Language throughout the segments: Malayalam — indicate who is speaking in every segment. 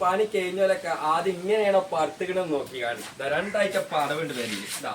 Speaker 1: പണി കഴിഞ്ഞാലൊക്കെ ആദ്യം ഇങ്ങനെയാണോ പടുത്തുകണെന്ന് നോക്കി കാണി രണ്ടാഴ്ച പടവുണ്ട് തരില്ല ഇതാ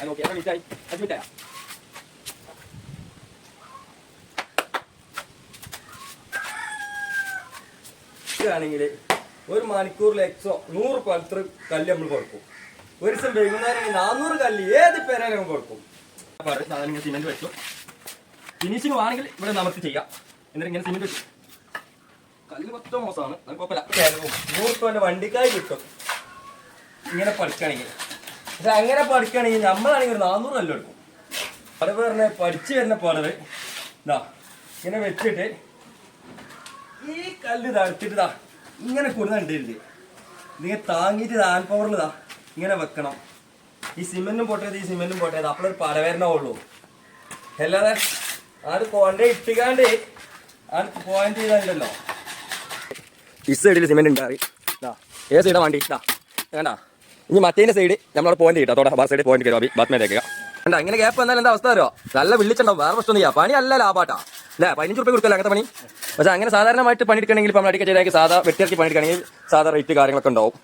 Speaker 1: അത് നോക്കി എത്ര മിനിറ്റായി അഞ്ച് ഒരു മണിക്കൂറിൽ എക്സോ നൂറ് പൽത്ര കല്ല് നമ്മൾ കൊടുക്കും ഒരു ദിവസം വൈകുന്നേരം നാനൂറ് കല്ല് ഏത് പേരാലും കൊടുക്കും സാധനങ്ങൾ സിമെന്റ് വെച്ചു. ഫിനിഷിംഗ് ആണെങ്കിൽ ഇവിടെ നമുക്ക് ചെയ്യാം. എന്നിട്ട് ഇങ്ങനെ സിമെന്റ് വെച്ചു. കല്ല് മൊത്തം മോശമാണ്. അത് കുഴപ്പമില്ല. നൂറ് രൂപ വണ്ടിക്കായി കിട്ടും. ഇങ്ങനെ പഠിക്കണമെങ്കിൽ പക്ഷെ അങ്ങനെ പഠിക്കുകയാണെങ്കിൽ നമ്മളാണെങ്കിൽ ഒരു നാനൂറ് കല്ല് എടുക്കും. പല പറഞ്ഞ പഠിച്ചു വരുന്ന പാടവ്. ഇതാ ഇങ്ങനെ വെച്ചിട്ട് ഈ കല്ല് തടുത്തിട്ട് ഇതാ ഇങ്ങനെ കൊടുന്നുണ്ട് ഇതിങ്ങനെ താങ്ങിയിട്ട് ഹാൻഡ് പവറിൽ ഇതാ ഇങ്ങനെ വെക്കണം. ഈ സിമെന്റും പൊട്ടിയത് ഈ സിമെന്റും പൊട്ടിയത് അപ്പോഴൊരു പടവേരണമുള്ളൂ അല്ലാതെ ആട് കൊണ്ടേ ഇട്ടിക്കാണ്ട് ആട് പോയിന്റ് ചെയ്താണ്ടല്ലോ ഈ സൈഡിൽ സിമെന്റ് ഉണ്ടായി. ഏ സൈഡാ വണ്ടി? ഇതാ വേണ്ട. ഇനി മറ്റേന്റെ സൈഡ് നമ്മളവിടെ പോയിന്റ് കിട്ടാം. തോടെ ബാർ സൈഡ് പോയിന്റ് കിട്ടും. ബാത്മേ കേൾക്കുക അല്ല ഇങ്ങനെ ഗ്യാപ്പ് വന്നാൽ എന്താ അവസ്ഥ അറിയോ? നല്ല വിളിച്ചിട്ടുണ്ടാവും. വേറെ പ്രശ്നം ചെയ്യാം പണി അല്ല ലാഭാട്ടാ. അല്ലേ? പതിനഞ്ച് റുപ്യ കൊടുക്കല്ലോ അങ്ങനത്തെ പണി? പക്ഷെ അങ്ങനെ സാധാരണമായിട്ട് പണിയെടുക്കണമെങ്കിൽ ഇപ്പം അടിക്കുക ചെയ്താൽ സാധാ വെട്ടിയിറക്കി പണിയെടുക്കണമെങ്കിൽ സാധാ റേറ്റ് കാര്യങ്ങളൊക്കെ ഉണ്ടാവും.